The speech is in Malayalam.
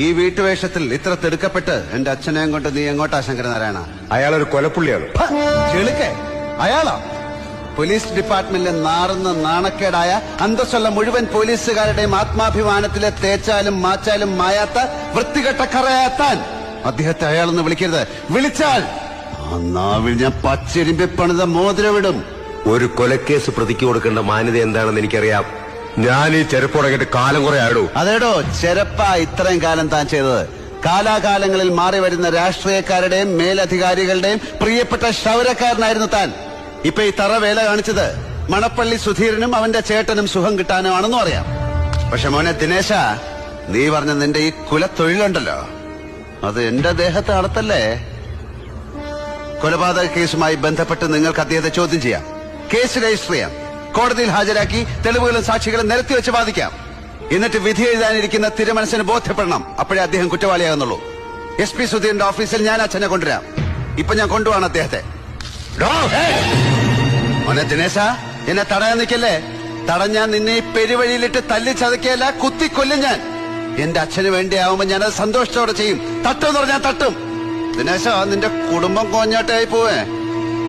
ഈ വീട്ടുവേഷത്തിൽ ഇത്ര തിടുക്കപ്പെട്ട് എന്റെ അച്ഛനെയും കൊണ്ട് നീ എങ്ങോട്ടാ ശങ്കരനാരായണ? അയാളൊരു കൊലപ്പുള്ളിയാണ്. ചെളുക്കെ. അയാളാ? പോലീസ് ഡിപ്പാർട്ട്മെന്റിലെ നാറുന്ന നാണക്കേടായ അന്തസ്സുള്ള മുഴുവൻ പോലീസുകാരുടെയും ആത്മാഭിമാനത്തിലെ തേച്ചാലും മാച്ചാലും മായാത്ത വൃത്തികെട്ട കറയാത്താൻ. അദ്ദേഹത്തെ അയാളെന്ന് വിളിക്കരുത്. വിളിച്ചാൽ നാവിൽ ഞാൻ പച്ചരിമ്പി പണിത മോതിരവിടും ഒരു കൊലക്കേസ് പ്രതിക്ക് കൊടുക്കേണ്ട മാന്യത എന്താണെന്ന് എനിക്കറിയാം. ഞാൻ ഈ ചെരുപ്പ് തുടങ്ങിയിട്ട് കാലം കുറെ ആയിടൂ. അതേടോ ചെരപ്പ ഇത്രയും കാലം താൻ ചെയ്തത്. കാലാകാലങ്ങളിൽ മാറി വരുന്ന രാഷ്ട്രീയക്കാരുടെയും മേലധികാരികളുടെയും പ്രിയപ്പെട്ട ക്ഷൗരക്കാരനായിരുന്നു താൻ. ഇപ്പൊ ഈ തറ വേല കാണിച്ചത് മണപ്പള്ളി സുധീരനും അവന്റെ ചേട്ടനും സുഖം കിട്ടാനുമാണെന്നും അറിയാം. പക്ഷെ മോനെ ദിനേശ നീ പറഞ്ഞ നിന്റെ ഈ കുലത്തൊഴിലുണ്ടല്ലോ. അത് എന്റെ ദേഹത്തെ അളത്തല്ലേ കൊലപാതക കേസുമായി ബന്ധപ്പെട്ട് നിങ്ങൾക്ക് അദ്ദേഹത്തെ ചോദ്യം ചെയ്യാം. കേസ് രജിസ്റ്റർ ചെയ്യാം. കോടതിയിൽ ഹാജരാക്കി തെളിവുകളും സാക്ഷികളും നിരത്തി വെച്ച് വാദിക്കാം. എന്നിട്ട് വിധി എഴുതാനിരിക്കുന്ന തിരുമനസിന് ബോധ്യപ്പെടണം. അപ്പോഴേ അദ്ദേഹം കുറ്റവാളിയാകുന്നുള്ളൂ. എസ് പി സുധീറിന്റെ ഓഫീസിൽ ഞാൻ അച്ഛനെ കൊണ്ടുവരാം. ഇപ്പൊ ഞാൻ കൊണ്ടുപോകണം അദ്ദേഹത്തെ. മോനെ ദിനേശ എന്നെ തടയാൻ നിൽക്കല്ലേ? തടഞ്ഞാൻ നിന്നെ ഈ പെരുവഴിയിലിട്ട് തല്ലി ചതക്കിയല്ല കുത്തി കൊല്ലും ഞാൻ. എന്റെ അച്ഛന് വേണ്ടിയാവുമ്പോ ഞാനത് സന്തോഷത്തോടെ ചെയ്യും. തട്ടും എന്ന് പറഞ്ഞാൽ തട്ടും. ദിനേശ നിന്റെ കുടുംബം കോഞ്ഞാട്ടായി പോവേ.